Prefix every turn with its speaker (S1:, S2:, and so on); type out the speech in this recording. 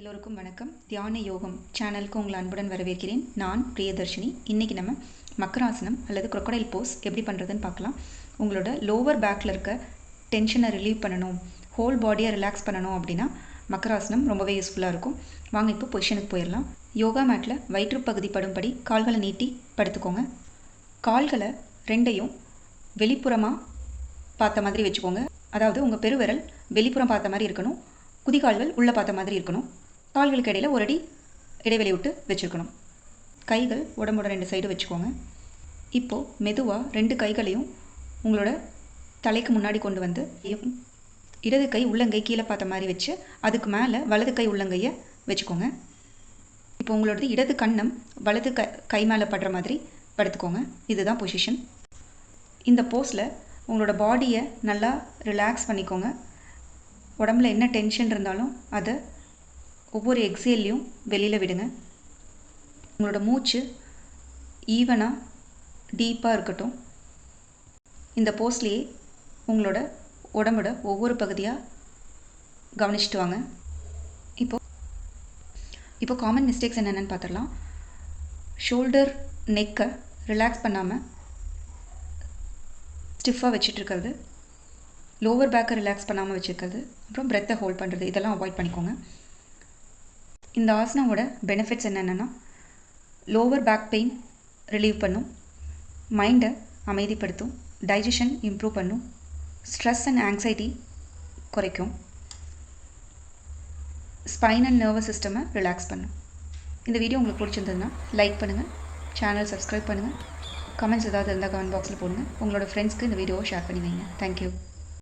S1: எல்லோருக்கும் வணக்கம். தியான யோகம் சேனலுக்கு உங்களை அன்புடன் வரவேற்கிறேன். நான் பிரியதர்ஷினி. இன்றைக்கி நம்ம மக்கராசனம் அல்லது குரொக்கடைல் போஸ் எப்படி பண்ணுறதுன்னு பார்க்கலாம். உங்களோட லோவர் பேக்கில் இருக்க டென்ஷனை ரிலீவ் பண்ணணும். ஹோல் பாடியை ரிலாக்ஸ் பண்ணணும் அப்படின்னா மக்கராசனம் ரொம்பவே யூஸ்ஃபுல்லாக இருக்கும். வாங்க இப்போ பொசிஷனுக்கு போயிடலாம். யோகா மேட்டில் வயிற்றுப்பகுதி படும்படி கால்களை நீட்டி படுத்துக்கோங்க. கால்களை ரெண்டையும் வெளிப்புறமாக பார்த்த மாதிரி வச்சுக்கோங்க. அதாவது உங்கள் பெருவிரல் வெளிப்புறம் பார்த்த மாதிரி இருக்கணும். குதிகால்கள் உள்ளே பார்த்த மாதிரி இருக்கணும். கால்களுக்கு இடையில் ஒரு அடி இடைவெளி விட்டு வச்சுருக்கணும். கைகள் உடம்போட ரெண்டு சைடு வச்சுக்கோங்க. இப்போது மெதுவாக ரெண்டு கைகளையும் உங்களோட தலைக்கு முன்னாடி கொண்டு வந்து இடது கை உள்ளங்கை கீழே பார்த்த மாதிரி வச்சு அதுக்கு மேலே வலது கை உள்ளங்கையை வச்சுக்கோங்க. இப்போ உங்களோடது இடது கண்ணம் வலது க கை மேலே படுற மாதிரி படுத்துக்கோங்க. இதுதான் பொசிஷன் இந்த போஸில் உங்களோட பாடியை நல்லா ரிலாக்ஸ் பண்ணிக்கோங்க. உடம்புல என்ன டென்ஷன் இருந்தாலும் அதை ஒவ்வொரு எக்ஸேல்லையும் வெளியில் விடுங்க. உங்களோட மூச்சு ஈவனாக டீப்பாக இருக்கட்டும். இந்த போஸ்ட்லேயே உங்களோட உடம்போட ஒவ்வொரு பகுதியாக கவனிச்சிட்டு வாங்க. இப்போ இப்போ காமன் மிஸ்டேக்ஸ் என்னென்னு பார்த்துடலாம். ஷோல்டர் நெக்கை ரிலாக்ஸ் பண்ணாமல் ஸ்டிஃபாக வச்சிட்ருக்கிறது லோவர் பேக்கை ரிலாக்ஸ் பண்ணாமல் வச்சுருக்கிறது. அப்புறம் பிரெத்தை ஹோல்ட் பண்ணுறது இதெல்லாம் அவாய்ட் பண்ணிக்கோங்க. இந்த ஆசனாவோட பெனிஃபிட்ஸ் என்னென்னா லோவர் பேக் பெயின் ரிலீவ் பண்ணும் மைண்டை அமைதிப்படுத்தும் டைஜஷன் இம்ப்ரூவ் பண்ணும் ஸ்ட்ரெஸ் அண்ட் ஆங்ஸைட்டி குறைக்கும் ஸ்பைன் அண்ட் நர்வஸ் சிஸ்டமை ரிலாக்ஸ் பண்ணும். இந்த வீடியோ உங்களுக்கு பிடிச்சிருந்ததுன்னா லைக் பண்ணுங்கள் சேனல் சப்ஸ்கிரைப் பண்ணுங்கள் கமெண்ட்ஸ் ஏதாவது இருந்தால் கமெண்ட் பாக்ஸில் போடுங்க. உங்களோட ஃப்ரெண்ட்ஸ்க்கு இந்த வீடியோவை ஷேர் பண்ணி வைங்க. தேங்க்யூ